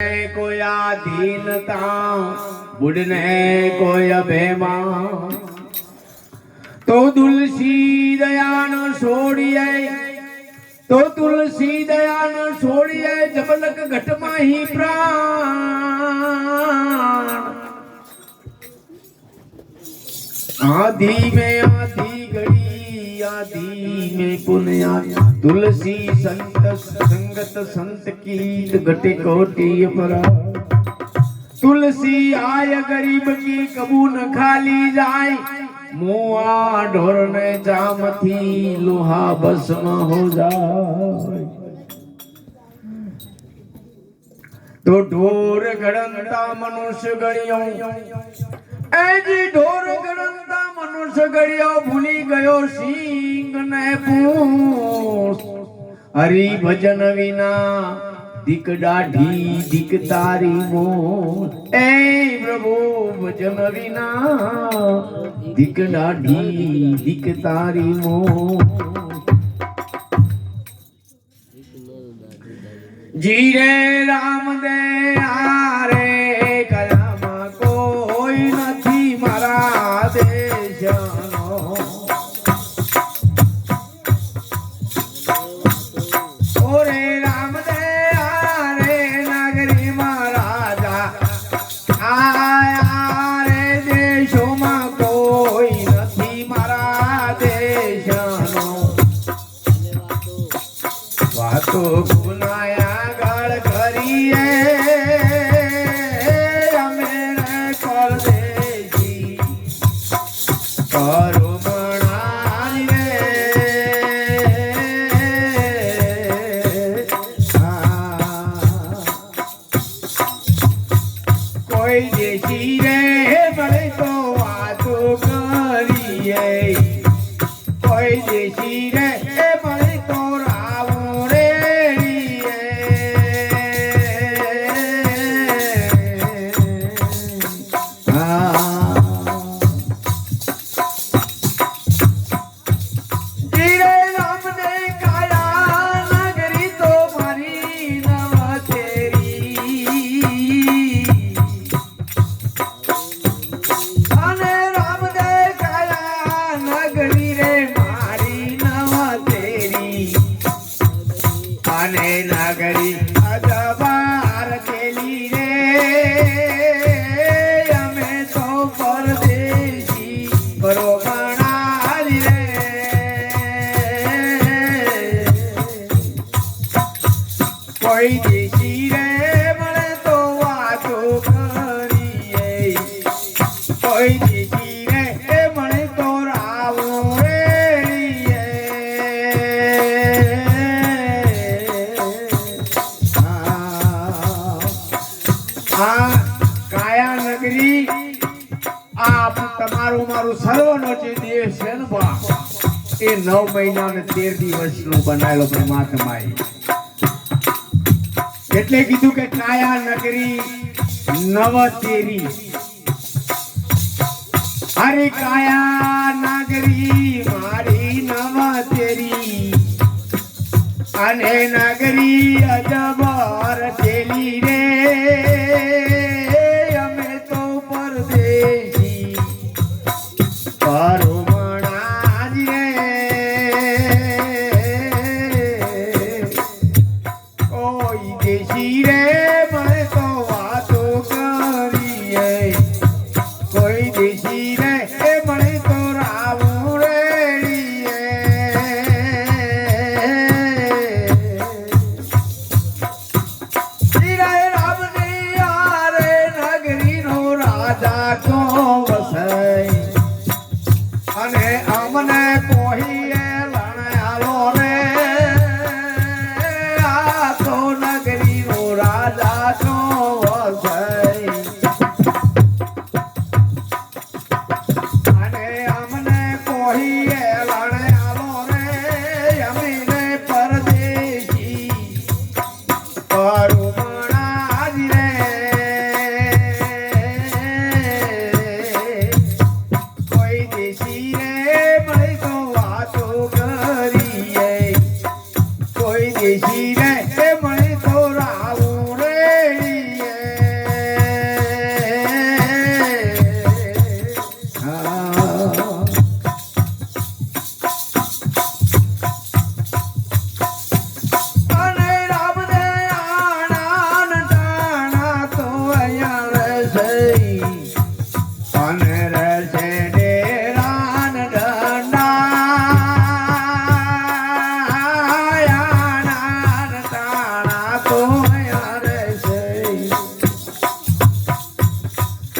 को अधीनता, बुढ़ने को अभेमा तो तुलसी दयान छोड़िए तो तुलसी दयान छोड़िए जबलक घटमा ही प्राण। आधी में आधी घड़ी धीमे पुनिया तुलसी संत, संगत संत कीत गटे कोटी परा तुलसी आय गरीब की कबू न खाली जाए। मुआ ढोर ने जामती लोहा बस न हो जाए। तो ढोर गणंता मनुष्य गणियों એજી ઢોર ગણતા મનુષ્ય ગણ્યો ભૂલી ગયો સિંહ ને પૂંછ. હરી ભજન વિના દીક દાઢી દીક તારી મો એ પ્રભુ ભજન વિના દીક દાઢી દીક તારી મોં જીરે કરીએ અમે રે પરદેશી કોઈ દેશી રે મળે તો વાતો કરીએ કોઈ રે આ કાયા તમારું મારું સર્વનો જે છે ને બા એ નવ મહિના ને તેર દિવસનું બનાવેલો પરમાત્માએ એટલે કીધું કે કાયા નગરી નવ તેરી અરે કાયા નાગરી, મારી નવ તેરી અને નગરી અજબર તેલી રે.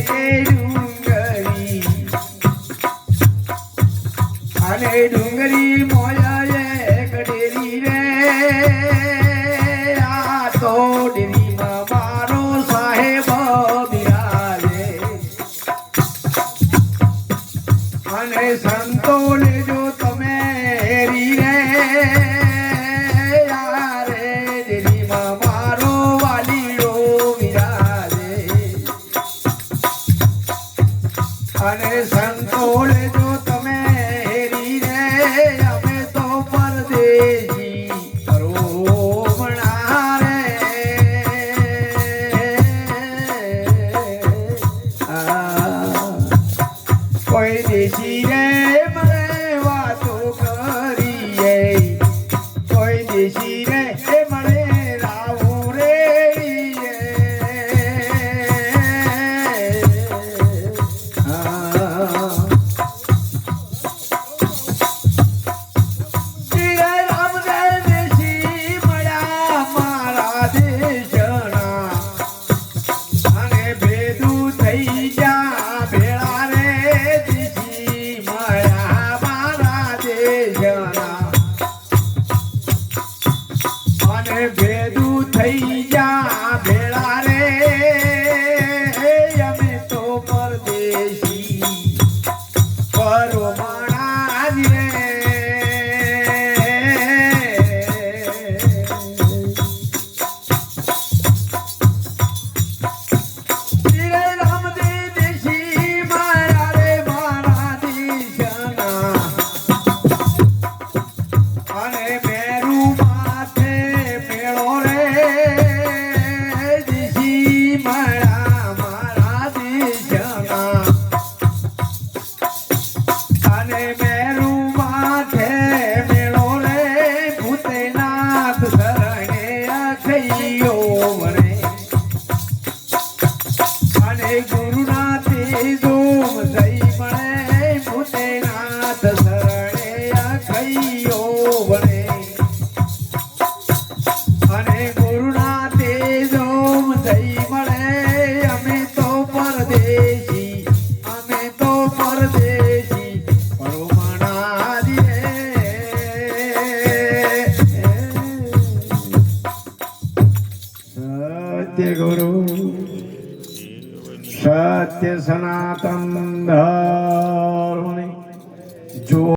ડુંગરી અને ડુંગરી મોયાએ કડેરી રે. આ તો ડેરીમાં મારો સાહેબ બિરાજે. અને સંતોને જો santo le ભેદું થઈ જા.